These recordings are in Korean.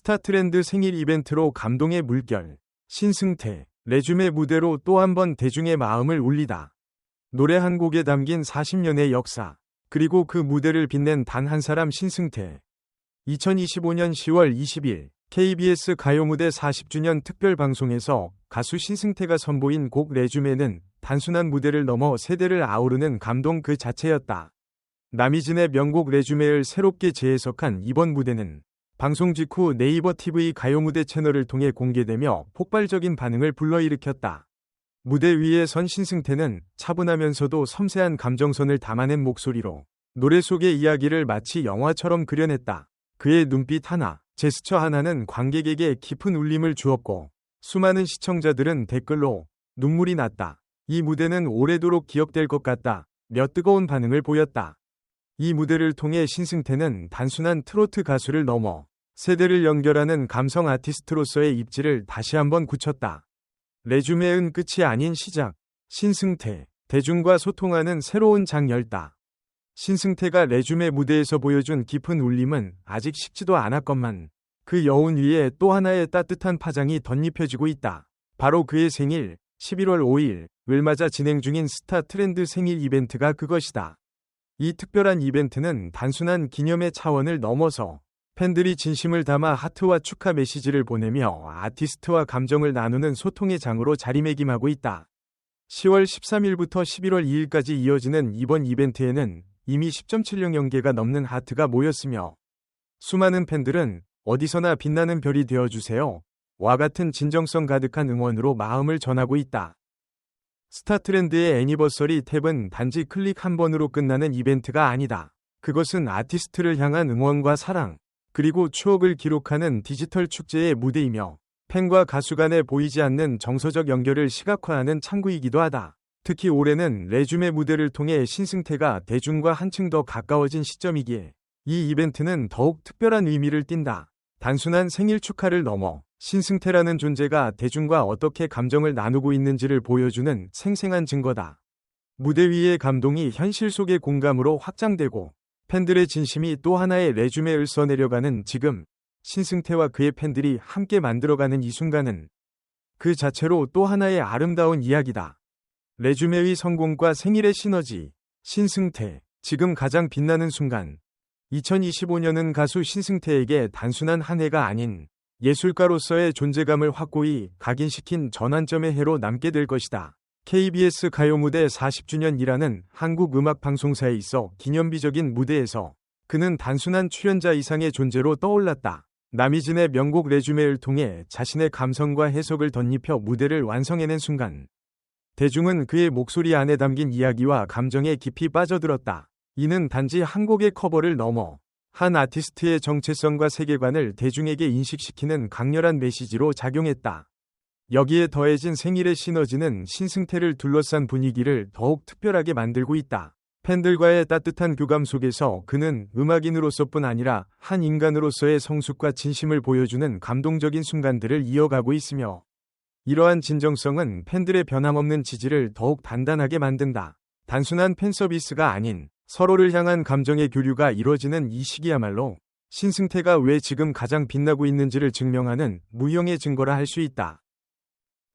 스타트렌드 생일 이벤트로 감동의 물결. 신승태. 레줌의 무대로 또 한 번 대중의 마음을 울리다. 노래 한 곡에 담긴 40년의 역사. 그리고 그 무대를 빛낸 단 한 사람 신승태. 2025년 10월 20일 KBS 가요무대 40주년 특별 방송에서 가수 신승태가 선보인 곡 레줌에는 단순한 무대를 넘어 세대를 아우르는 감동 그 자체였다. 남이진의 명곡 레주메를 새롭게 재해석한 이번 무대는 방송 직후 네이버 TV 가요무대 채널을 통해 공개되며 폭발적인 반응을 불러일으켰다. 무대 위에 선 신승태는 차분하면서도 섬세한 감정선을 담아낸 목소리로 노래 속의 이야기를 마치 영화처럼 그려냈다. 그의 눈빛 하나, 제스처 하나는 관객에게 깊은 울림을 주었고 수많은 시청자들은 댓글로 눈물이 났다. 이 무대는 오래도록 기억될 것 같다. 몇 뜨거운 반응을 보였다. 이 무대를 통해 신승태는 단순한 트로트 가수를 넘어 세대를 연결하는 감성 아티스트로서의 입지를 다시 한번 굳혔다. 레주메은 끝이 아닌 시작. 신승태, 대중과 소통하는 새로운 장 열다. 신승태가 레주메 무대에서 보여준 깊은 울림은 아직 식지도 않았건만 그 여운 위에 또 하나의 따뜻한 파장이 덧입혀지고 있다. 바로 그의 생일 11월 5일 을 맞아 진행 중인 스타 트렌드 생일 이벤트가 그것이다. 이 특별한 이벤트는 단순한 기념의 차원을 넘어서 팬들이 진심을 담아 하트와 축하 메시지를 보내며 아티스트와 감정을 나누는 소통의 장으로 자리매김하고 있다. 10월 13일부터 11월 2일까지 이어지는 이번 이벤트에는 이미 10.70여 개가 넘는 하트가 모였으며 수많은 팬들은 어디서나 빛나는 별이 되어주세요. 와 같은 진정성 가득한 응원으로 마음을 전하고 있다. 스타트렌드의 애니버서리 탭은 단지 클릭 한 번으로 끝나는 이벤트가 아니다. 그것은 아티스트를 향한 응원과 사랑, 그리고 추억을 기록하는 디지털 축제의 무대이며 팬과 가수 간에 보이지 않는 정서적 연결을 시각화하는 창구이기도 하다. 특히 올해는 레줌의 무대를 통해 신승태가 대중과 한층 더 가까워진 시점이기에 이 이벤트는 더욱 특별한 의미를 띈다. 단순한 생일 축하를 넘어 신승태라는 존재가 대중과 어떻게 감정을 나누고 있는지를 보여주는 생생한 증거다. 무대 위의 감동이 현실 속의 공감으로 확장되고 팬들의 진심이 또 하나의 레주메를 써내려가는 지금 신승태와 그의 팬들이 함께 만들어가는 이 순간은 그 자체로 또 하나의 아름다운 이야기다. 레주메의 성공과 생일의 시너지, 신승태, 지금 가장 빛나는 순간. 2025년은 가수 신승태에게 단순한 한 해가 아닌 예술가로서의 존재감을 확고히 각인시킨 전환점의 해로 남게 될 것이다. KBS 가요무대 40주년이라는 한국 음악 방송사에 있어 기념비적인 무대에서 그는 단순한 출연자 이상의 존재로 떠올랐다. 남이진의 명곡 레주메를 통해 자신의 감성과 해석을 덧입혀 무대를 완성해낸 순간 대중은 그의 목소리 안에 담긴 이야기와 감정에 깊이 빠져들었다. 이는 단지 한 곡의 커버를 넘어 한 아티스트의 정체성과 세계관을 대중에게 인식시키는 강렬한 메시지로 작용했다. 여기에 더해진 생일의 시너지는 신승태를 둘러싼 분위기를 더욱 특별하게 만들고 있다. 팬들과의 따뜻한 교감 속에서 그는 음악인으로서뿐 아니라 한 인간으로서의 성숙과 진심을 보여주는 감동적인 순간들을 이어가고 있으며 이러한 진정성은 팬들의 변함없는 지지를 더욱 단단하게 만든다. 단순한 팬 서비스가 아닌 서로를 향한 감정의 교류가 이루어지는 이 시기야말로 신승태가 왜 지금 가장 빛나고 있는지를 증명하는 무형의 증거라 할 수 있다.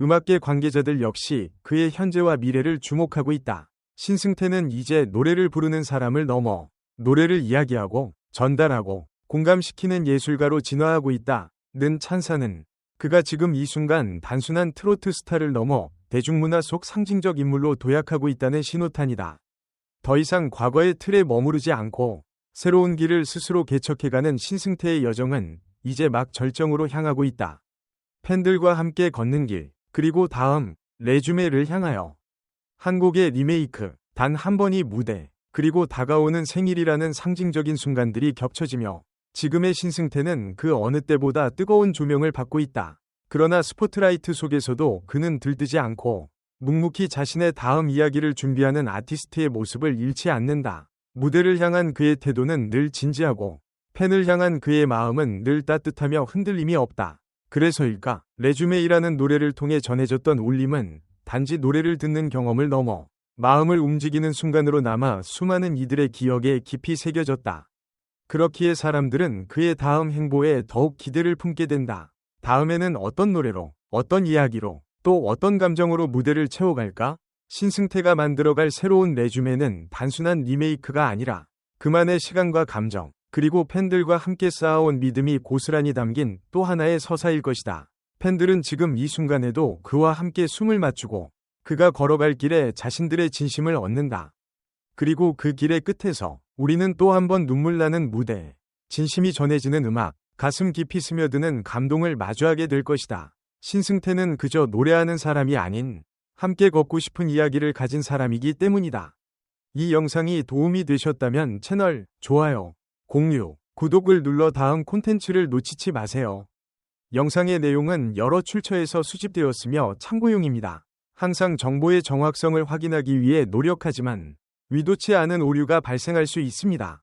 음악계 관계자들 역시 그의 현재와 미래를 주목하고 있다. 신승태는 이제 노래를 부르는 사람을 넘어 노래를 이야기하고 전달하고 공감시키는 예술가로 진화하고 있다. 는 찬사는 그가 지금 이 순간 단순한 트로트 스타를 넘어 대중문화 속 상징적 인물로 도약하고 있다는 신호탄이다. 더 이상 과거의 틀에 머무르지 않고 새로운 길을 스스로 개척해가는 신승태의 여정은 이제 막 절정으로 향하고 있다. 팬들과 함께 걷는 길, 그리고 다음 레주메를 향하여 한국의 리메이크 단 한 번이 무대 그리고 다가오는 생일이라는 상징적인 순간들이 겹쳐지며 지금의 신승태는 그 어느 때보다 뜨거운 조명을 받고 있다. 그러나 스포트라이트 속에서도 그는 들뜨지 않고 묵묵히 자신의 다음 이야기를 준비하는 아티스트의 모습을 잃지 않는다. 무대를 향한 그의 태도는 늘 진지하고 팬을 향한 그의 마음은 늘 따뜻하며 흔들림이 없다. 그래서일까 레주메이라는 노래를 통해 전해졌던 울림은 단지 노래를 듣는 경험을 넘어 마음을 움직이는 순간으로 남아 수많은 이들의 기억에 깊이 새겨졌다. 그렇기에 사람들은 그의 다음 행보에 더욱 기대를 품게 된다. 다음에는 어떤 노래로, 어떤 이야기로, 또 어떤 감정으로 무대를 채워갈까? 신승태가 만들어갈 새로운 레주메는 단순한 리메이크가 아니라 그만의 시간과 감정, 그리고 팬들과 함께 쌓아온 믿음이 고스란히 담긴 또 하나의 서사일 것이다. 팬들은 지금 이 순간에도 그와 함께 숨을 맞추고 그가 걸어갈 길에 자신들의 진심을 얻는다. 그리고 그 길의 끝에서 우리는 또 한 번 눈물 나는 무대, 진심이 전해지는 음악, 가슴 깊이 스며드는 감동을 마주하게 될 것이다. 신승태는 그저 노래하는 사람이 아닌 함께 걷고 싶은 이야기를 가진 사람이기 때문이다. 이 영상이 도움이 되셨다면 채널 좋아요, 공유, 구독을 눌러 다음 콘텐츠를 놓치지 마세요. 영상의 내용은 여러 출처에서 수집되었으며 참고용입니다. 항상 정보의 정확성을 확인하기 위해 노력하지만 위도치 않은 오류가 발생할 수 있습니다.